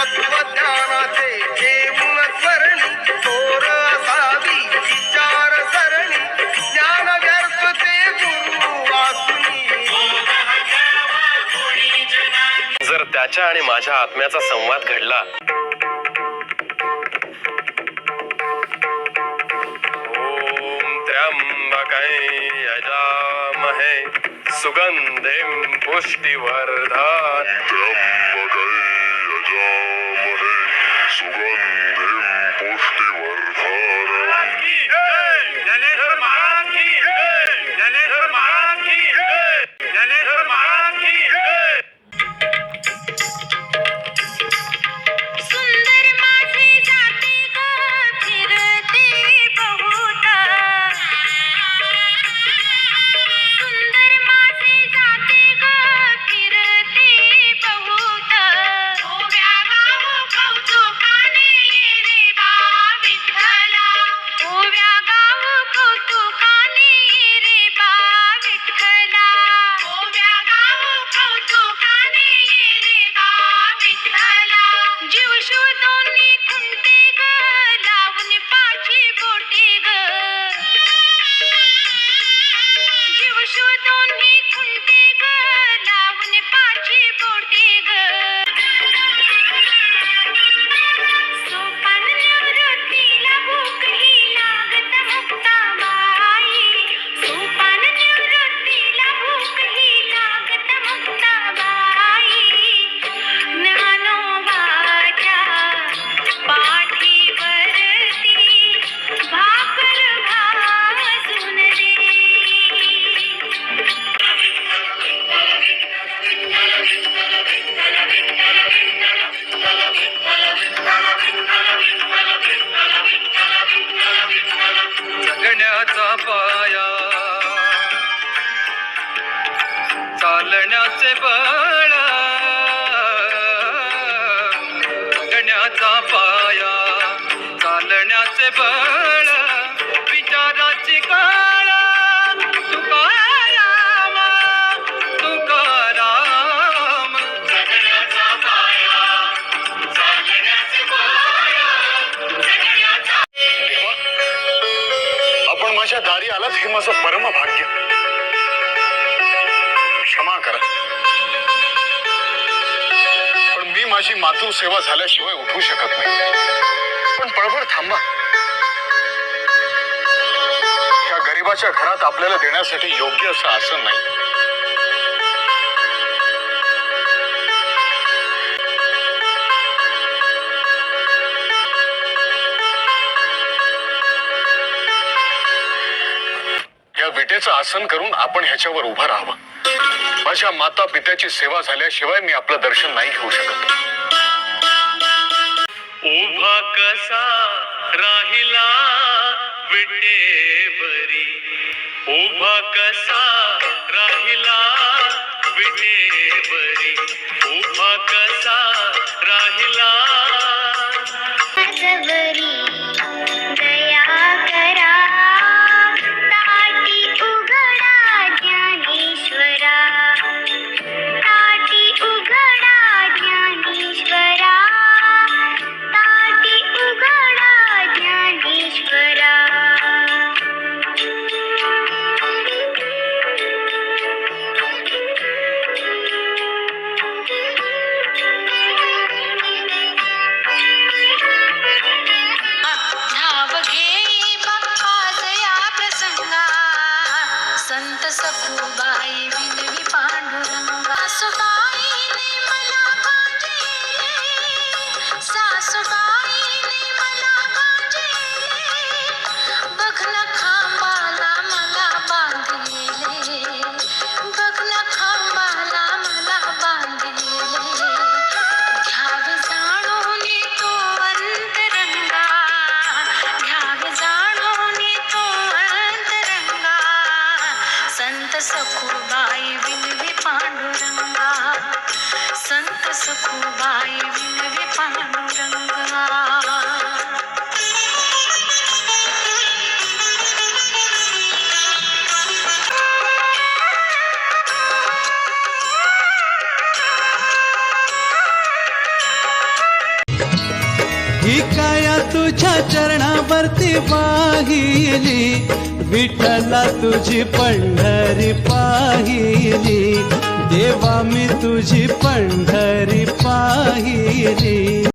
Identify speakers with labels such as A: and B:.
A: तत्वज्ञानाचे घेऊन स्मरणी थोर असावी विचार सरणी ज्ञान व्यर्थ ते गुरु वाचुनी
B: जर त्याच्या आणि माझ्या आत्म्याचा संवाद घडला ओम त्र्यंबकै यजामहे सुगंधिं पुष्टिवर्धन।
C: Surrender. শুধু নিখুঁতে
A: जगण्याचा पाया. चालण्याचे बळ. जगण्याचा पाया
D: माझ्या हे माझं परम भाग्य. क्षमा करा. पण मी माझी मातृ सेवा झाल्याशिवाय उठू शकत नाही. पण पळभर थांबा. त्या गरीबाच्या घरात आपल्याला देण्यासाठी योग्य असं आसन नाही. विटेचं आसन करून आपण ह्याच्यावर उभं राहावं. माझ्या माता पित्याची सेवा झाल्याशिवाय मी आपलं दर्शन नाही घेऊ शकत.
E: उभा कसा राहिला विटेवरी? उभा कसा राहिला विटेवरी? उभा कसा राहिला?
C: संत सखूबाई विनवी पांडुरंगा.
F: सुबा काया तुझ्या चरणावरती वाहिली? विठ्ठला तुझी पंढरी पाहिली. देवा मी तुझी पंढरी पाहिली.